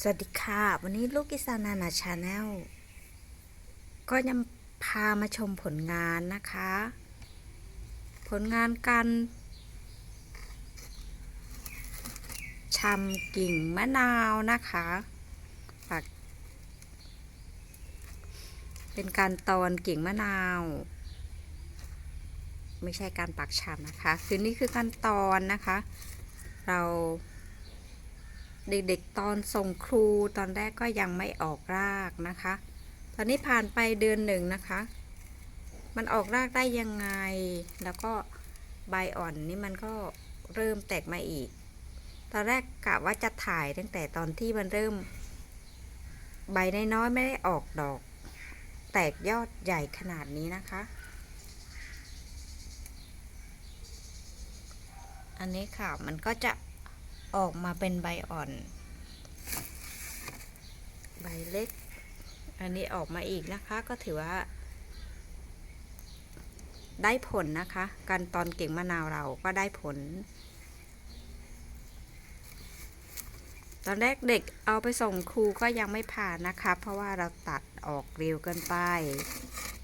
สวัสดีค่ะ วันนี้ลูกอิสานานาชาแนลก็ยังพามาชมผลงานนะคะ ผลงานการชำกิ่งมะนาวนะคะปักเป็นการตอนกิ่งมะนาว ไม่ใช่การปักชำนะคะ คือนี่คือการตอนนะคะ เรา เด็กๆตอนส่งครูตอนแรกก็ยังไม่ออกรากนะคะ ตอนนี้ผ่านไปเดือนหนึ่งนะคะ มันออกรากได้ยังไง แล้วก็ใบอ่อนนี่มันก็เริ่มแตกมาอีก ตอนแรกกะว่าจะถ่ายตั้งแต่ตอนที่มันเริ่ม ใบน้อยๆไม่ได้ออกดอก แตกยอดใหญ่ขนาดนี้นะคะ อันนี้ค่ะมันก็จะ ออกมาเป็นใบอ่อน ใบเล็ก อันนี้ออกมาอีกนะคะก็ถือว่า ได้ผลนะคะ การตอนเก่งมะนาวเราก็ได้ผล ตอนแรกเด็กเอาไปส่งครูก็ยังไม่ผ่านนะคะ เพราะว่าเราตัดออกเร็วเกินไป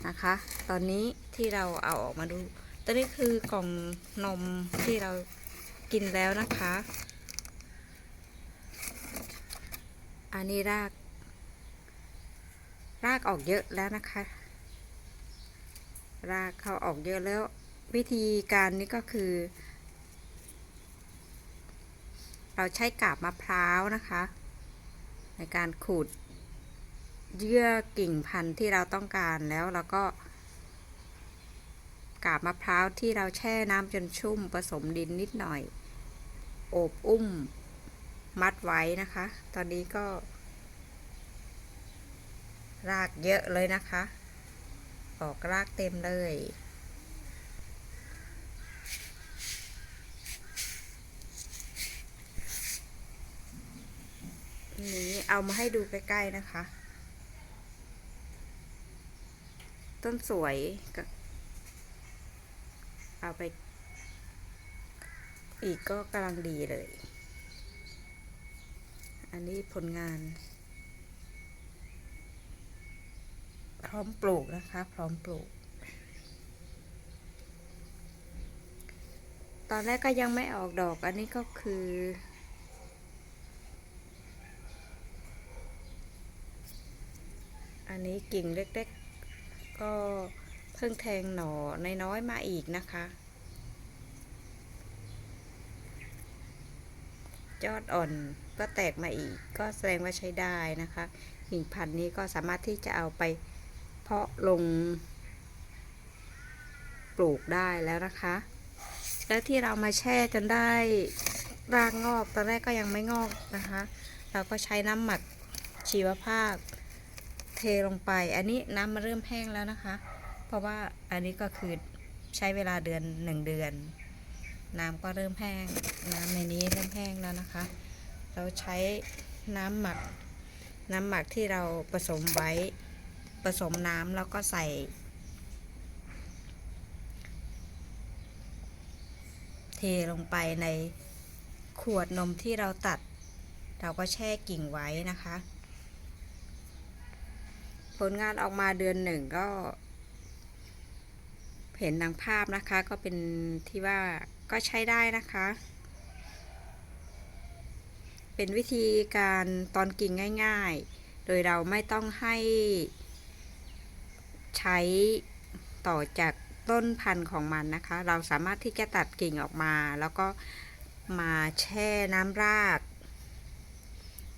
นะคะ ตอนนี้ที่เราเอาออกมาดู ตอนนี้คือกล่องนมที่เรากินแล้วนะคะ อั นนี้ราก รากออกเยอะแล้วนะคะ รากเขาออกเยอะแล้ว วิธีการนี้ก็คือ เราใช้กาบมะพร้าวนะคะ ในการขูดเยื่อกิ่งพันธุ์ที่เราต้องการแล้วเราก็ กาบมะพร้าวที่เราแช่น้ำจนชุ่มผสมดินนิดหน่อย โอบอุ้ม มัดไว้นะคะ ตอนนี้ก็ รากเยอะเลยนะคะ ออกรากเต็มเลย นี้เอามาให้ดูใกล้ๆนะคะ ต้นสวยก็เอาไป อีกก็กำลังดีเลย อันนี้ผลงาน พร้อมปลูกนะคะ พร้อมปลูก ตอนแรกก็ยังไม่ออกดอก อันนี้ก็คือ อันนี้กิ่งเล็กๆ ก็เพิ่งแทงหน่อน้อยๆมาอีกนะคะ ยอดอ่อนก็แตกมาอีก ก็แสดงว่าใช้ได้นะคะ กิ่งพันธุ์นี้ก็สามารถที่จะเอาไปเพาะลง ปลูกได้แล้วนะคะ แล้วที่เรามาแช่จนได้รากงอกตอนแรกก็ยังไม่งอกนะคะ เราก็ใช้น้ำหมักชีวภาพเทลงไป อันนี้น้ำมาเริ่มแห้งแล้วนะคะ เพราะว่าอันนี้ก็คือใช้เวลาเดือนหนึ่งเดือน น้ำก็เริ่มแห้ง น้ำในนี้เริ่มแห้งแล้วนะคะ เราใช้น้ำหมัก น้ำหมักที่เราผสมไว้ ผสมน้ำแล้วก็ใส่ เทลงไปในขวดนมที่เราตัด เราก็แช่กิ่งไว้นะคะ ผลงานออกมาเดือนหนึ่งก็ เห็นดังภาพนะคะก็เป็นที่ว่าก็ใช้ได้นะคะ เป็นวิธีการตอนกิ่งง่าย ๆ โดยเราไม่ต้องให้ใช้ต่อจากต้นพันธุ์ของมันนะคะ เราสามารถที่จะตัดกิ่งออกมา แล้วก็มาแช่น้ำราก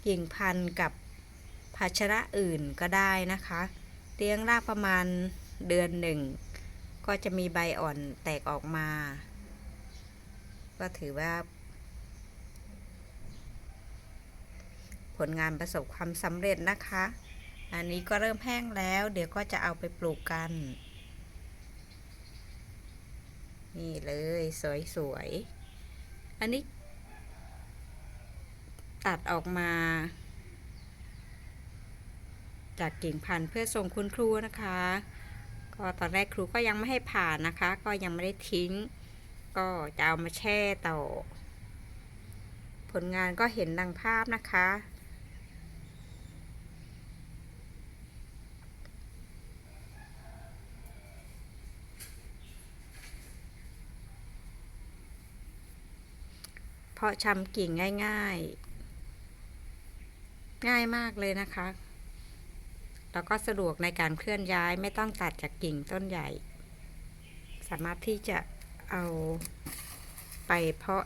กิ่งพันธุ์กับภาชนะอื่นก็ได้นะคะเลี้ยงรากประมาณเดือนหนึ่ง ก็จะมีใบอ่อนแตกออกมา ก็ถือว่า ผลงานประสบความสำเร็จนะคะ อันนี้ก็เริ่มแห้งแล้ว เดี๋ยวก็จะเอาไปปลูกกัน นี่เลยสวยๆ อันนี้ตัดออกมา จากกิ่งพันธุ์เพื่อส่งคุณครูนะคะ ก็ตอนแรกครูก็ยังไม่ให้ผ่านนะคะ ก็ยังไม่ได้ทิ้ง ก็จะเอามาแช่ต่อ ผลงานก็เห็นดังภาพนะคะเพราะชำกิ่งง่าย ๆ ง่ายมากเลยนะคะ แล้วก็สะดวกในการเคลื่อนย้ายไม่ต้องตัดจากกิ่งต้นใหญ่ สามารถที่จะเอาไปเพาะ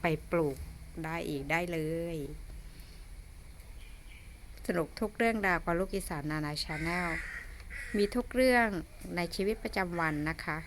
ไปปลูกได้อีกได้เลย สนุกทุกเรื่องราวกับลูกอีสานนานาชาแนลมีทุกเรื่องในชีวิตประจำวันนะคะ